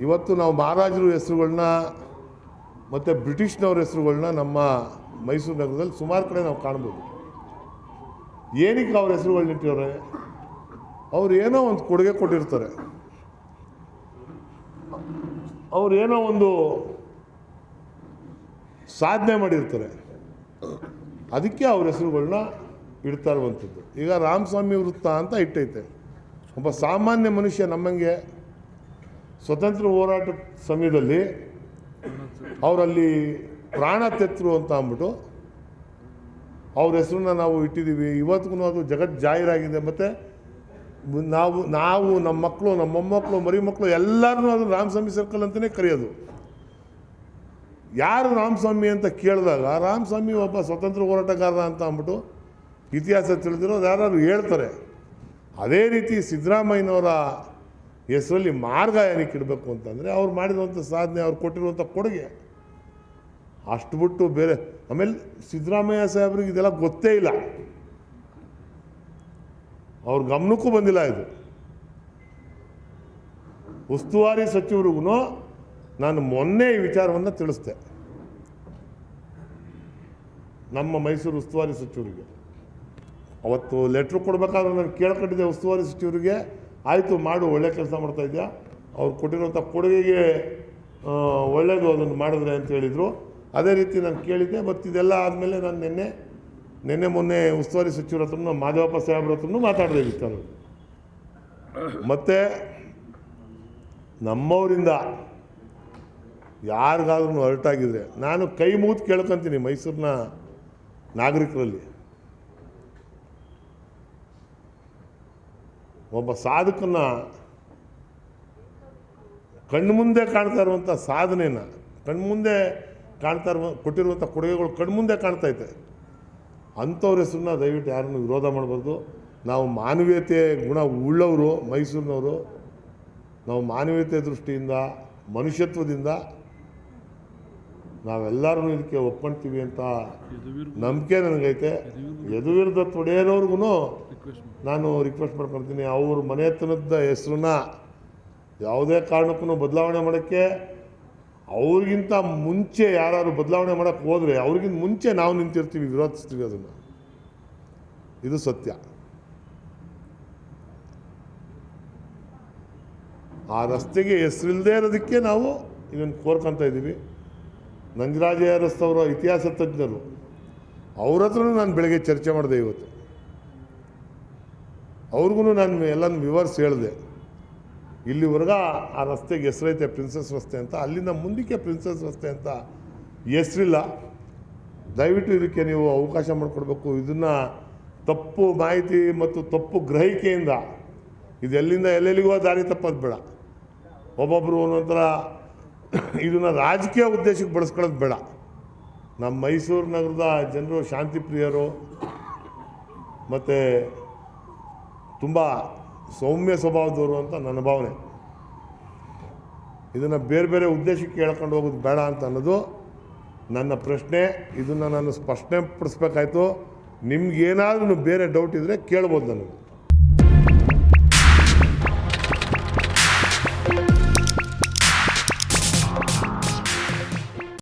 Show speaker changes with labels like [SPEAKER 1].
[SPEAKER 1] ಇವತ್ತು ನಾವು ಮಹಾರಾಜರು ಹೆಸರುಗಳನ್ನ ಮತ್ತು ಬ್ರಿಟಿಷ್ನವ್ರ ಹೆಸರುಗಳನ್ನ ನಮ್ಮ ಮೈಸೂರು ನಗರದಲ್ಲಿ ಸುಮಾರು ಕಡೆ ನಾವು ಕಾಣ್ಬೋದು. ಏನಕ್ಕೆ ಅವ್ರ ಹೆಸರುಗಳನ್ನ ಇಟ್ಟಿದ್ದಾರೆ? ಅವ್ರು ಏನೋ ಒಂದು ಕೊಡುಗೆ ಕೊಟ್ಟಿರ್ತಾರೆ. ಅವ್ರು ಏನೋ ಒಂದು ಸಾಧನೆ ಮಾಡಿರ್ತಾರೆ. ಅದಕ್ಕೆ ಅವ್ರ ಹೆಸರುಗಳನ್ನ ಇಡ್ತಾ ಇರುವಂಥದ್ದು. ಈಗ ರಾಮಸ್ವಾಮಿ ವೃತ್ತ ಅಂತ ಇಟ್ಟೈತೆ. ಒಬ್ಬ ಸಾಮಾನ್ಯ ಮನುಷ್ಯ ನಮ್ಮಂಗೆ ಸ್ವತಂತ್ರ ಹೋರಾಟ ಸಮಯದಲ್ಲಿ ಅವರಲ್ಲಿ ಪ್ರಾಣ ತೆತ್ತರು ಅಂತ ಅಂದ್ಬಿಟ್ಟು ಅವ್ರ ಹೆಸರನ್ನ ನಾವು ಇಟ್ಟಿದ್ದೀವಿ. ಇವತ್ತಿಗೂ ಅದು ಜಗತ್ ಜಾಹೀರಾಗಿದೆ. ಮತ್ತು ನಾವು ನಾವು ನಮ್ಮ ಮಕ್ಕಳು, ನಮ್ಮ ಮೊಮ್ಮಕ್ಕಳು ಮರಿ ಮಕ್ಕಳು ಎಲ್ಲರನ್ನೂ ಅದು ರಾಮಸ್ವಾಮಿ ಸರ್ಕಲ್ ಅಂತಲೇ ಕರೆಯೋದು. ಯಾರು ರಾಮಸ್ವಾಮಿ ಅಂತ ಕೇಳಿದಾಗ, ರಾಮಸ್ವಾಮಿ ಒಬ್ಬ ಸ್ವತಂತ್ರ ಹೋರಾಟಗಾರ ಅಂತ ಅಂದ್ಬಿಟ್ಟು ಇತಿಹಾಸ ತಿಳಿದಿರೋದು ಯಾರು ಹೇಳ್ತಾರೆ. ಅದೇ ರೀತಿ ಸಿದ್ದರಾಮಯ್ಯನವರ ಹೆಸರಲ್ಲಿ ಮಾರ್ಗ ಏನಕ್ಕೆ ಇಡಬೇಕು ಅಂತಂದರೆ ಅವ್ರು ಮಾಡಿರುವಂಥ ಸಾಧನೆ, ಅವ್ರು ಕೊಟ್ಟಿರುವಂಥ ಕೊಡುಗೆ. ಅಷ್ಟು ಬಿಟ್ಟು ಬೇರೆ, ಆಮೇಲೆ ಸಿದ್ದರಾಮಯ್ಯ ಸಾಹೇಬ್ರಿಗೆ ಇದೆಲ್ಲ ಗೊತ್ತೇ ಇಲ್ಲ. ಅವ್ರ ಗಮನಕ್ಕೂ ಬಂದಿಲ್ಲ ಇದು. ಉಸ್ತುವಾರಿ ಸಚಿವರಿಗೂ ನಾನು ಮೊನ್ನೆ ಈ ವಿಚಾರವನ್ನು ತಿಳಿಸ್ದೆ. ನಮ್ಮ ಮೈಸೂರು ಉಸ್ತುವಾರಿ ಸಚಿವರಿಗೆ. ಅವತ್ತು ಲೆಟ್ರ್ ಕೊಡಬೇಕಾದ್ರೆ ನಾನು ಕೇಳ್ಕೊಂಡಿದ್ದೆ ಉಸ್ತುವಾರಿ ಸಚಿವರಿಗೆ. ಆಯಿತು ಮಾಡು, ಒಳ್ಳೆ ಕೆಲಸ ಮಾಡ್ತಾ ಇದೆಯಾ? ಅವ್ರು ಕೊಟ್ಟಿರುವಂಥ ಕೊಡುಗೆಗೆ ಒಳ್ಳೆಯದು ಅದನ್ನು ಮಾಡಿದ್ರೆ ಅಂತ ಹೇಳಿದರು. ಅದೇ ರೀತಿ ನಾನು ಕೇಳಿದ್ದೆ ಮತ್ತು ಇದೆಲ್ಲ ಆದಮೇಲೆ ನಾನು ನಿನ್ನೆ ನಿನ್ನೆ ಮೊನ್ನೆ ಉಸ್ತುವಾರಿ ಸಚಿವರ ಹತ್ರನೂ ಮಾದೇವಪ್ಪ ಸಾಹೇಬ್ರ ಹತ್ರನೂ ಮಾತಾಡಿದೆ ಇತ್ತು ಮತ್ತು ನಮ್ಮವರಿಂದ ಯಾರಿಗಾದ್ರೂ ಹೊರಟಾಗಿದ್ರೆ ನಾನು ಕೈ ಮುಗಿದು ಕೇಳ್ಕೊತೀನಿ ಮೈಸೂರಿನ ನಾಗರಿಕರಲ್ಲಿ. ಒಬ್ಬ ಸಾಧಕನ ಕಣ್ಮುಂದೆ ಕಾಣ್ತಾ ಇರುವಂಥ ಸಾಧನೆನ ಕಣ್ಮುಂದೆ ಕಾಣ್ತಾ ಇರುವ, ಕೊಟ್ಟಿರುವಂಥ ಕೊಡುಗೆಗಳು ಕಣ್ಮುಂದೆ ಕಾಣ್ತೈತೆ ಅಂಥವ್ರ ಹೆಸರನ್ನ ದಯವಿಟ್ಟು ಯಾರನ್ನು ವಿರೋಧ ಮಾಡಬಾರ್ದು. ನಾವು ಮಾನವೀಯತೆ ಗುಣ ಉಳ್ಳವರು, ಮೈಸೂರಿನವರು. ನಾವು ಮಾನವೀಯತೆ ದೃಷ್ಟಿಯಿಂದ, ಮನುಷ್ಯತ್ವದಿಂದ ನಾವೆಲ್ಲರೂ ಇದಕ್ಕೆ ಒಪ್ಕೊಳ್ತೀವಿ ಅಂತ ನಂಬಿಕೆ ನನಗೈತೆ. ಯದುವೀರ್ದ ತೊಡೆಯೋರ್ಗು ನಾನು ರಿಕ್ವೆಸ್ಟ್ ಮಾಡ್ಕೊಳ್ತೀನಿ ಅವ್ರ ಮನೆತನದ ಹೆಸರನ್ನ ಯಾವುದೇ ಕಾರಣಕ್ಕೂ ಬದಲಾವಣೆ ಮಾಡೋಕ್ಕೆ ಅವ್ರಿಗಿಂತ ಮುಂಚೆ ಯಾರು ಬದಲಾವಣೆ ಮಾಡೋಕ್ಕೆ ಹೋದರೆ ಅವ್ರಿಗಿಂತ ಮುಂಚೆ ನಾವು ನಿಂತಿರ್ತೀವಿ ವಿರೋಧಿಸ್ತೀವಿ ಅದನ್ನು. ಇದು ಸತ್ಯ. ಆ ರಸ್ತೆಗೆ ಹೆಸರಿಲ್ಲದೆ ಇರೋದಕ್ಕೆ ನಾವು ಇದನ್ನು ಕೋರ್ಕೊಂತ ಇದ್ದೀವಿ. ನಂಜರಾಜ ಅರಸ್ತವರು ಇತಿಹಾಸ ತಜ್ಞರು, ಅವ್ರ ಹತ್ರನೂ ನಾನು ಬೆಳಗ್ಗೆ ಚರ್ಚೆ ಮಾಡಿದೆ ಇವತ್ತು. ಅವ್ರಿಗೂ ನಾನು ಎಲ್ಲನೂ ವಿವರ್ಸ್ ಹೇಳಿದೆ. ಇಲ್ಲಿವರೆಗ ಆ ರಸ್ತೆಗೆ ಹೆಸರೈತೆ ಪ್ರಿನ್ಸಸ್ ರಸ್ತೆ ಅಂತ. ಅಲ್ಲಿಂದ ಮುಂದಕ್ಕೆ ಪ್ರಿನ್ಸಸ್ ರಸ್ತೆ ಅಂತ ಹೆಸರಿಲ್ಲ. ದಯವಿಟ್ಟು ಇದಕ್ಕೆ ನೀವು ಅವಕಾಶ ಮಾಡಿಕೊಡ್ಬೇಕು. ಇದನ್ನು ತಪ್ಪು ಮಾಹಿತಿ ಮತ್ತು ತಪ್ಪು ಗ್ರಹಿಕೆಯಿಂದ, ಇದೆಲ್ಲಿಂದ ಎಲ್ಲೆಲ್ಲಿಗೂ ದಾರಿ ತಪ್ಪೋದು ಬೇಡ. ಒಬ್ಬೊಬ್ಬರು ಒಂದೊಂಥರ ಇದನ್ನು ರಾಜಕೀಯ ಉದ್ದೇಶಕ್ಕೆ ಬಳಸ್ಕೊಳ್ಳೋದು ಬೇಡ. ನಮ್ಮ ಮೈಸೂರು ನಗರದ ಜನರು, ಶಾಂತಿ ಪ್ರಿಯರು, ಮತ್ತು ತುಂಬ ಸೌಮ್ಯ ಸ್ವಭಾವದವರು ಅಂತ ನನ್ನ ಭಾವನೆ. ಇದನ್ನು ಬೇರೆ ಬೇರೆ ಉದ್ದೇಶಕ್ಕೆ ಹೇಳ್ಕೊಂಡು ಹೋಗೋದು ಬೇಡ ಅಂತ ಅನ್ನೋದು ನನ್ನ ಪ್ರಶ್ನೆ. ಇದನ್ನು ನಾನು ಸ್ಪಷ್ಟನೆ ಪಡಿಸ್ಬೇಕಾಯ್ತು. ನಿಮ್ಗೇನಾದ್ರೂ ಬೇರೆ ಡೌಟ್ ಇದ್ದರೆ ಕೇಳ್ಬೋದು ನನಗೆ.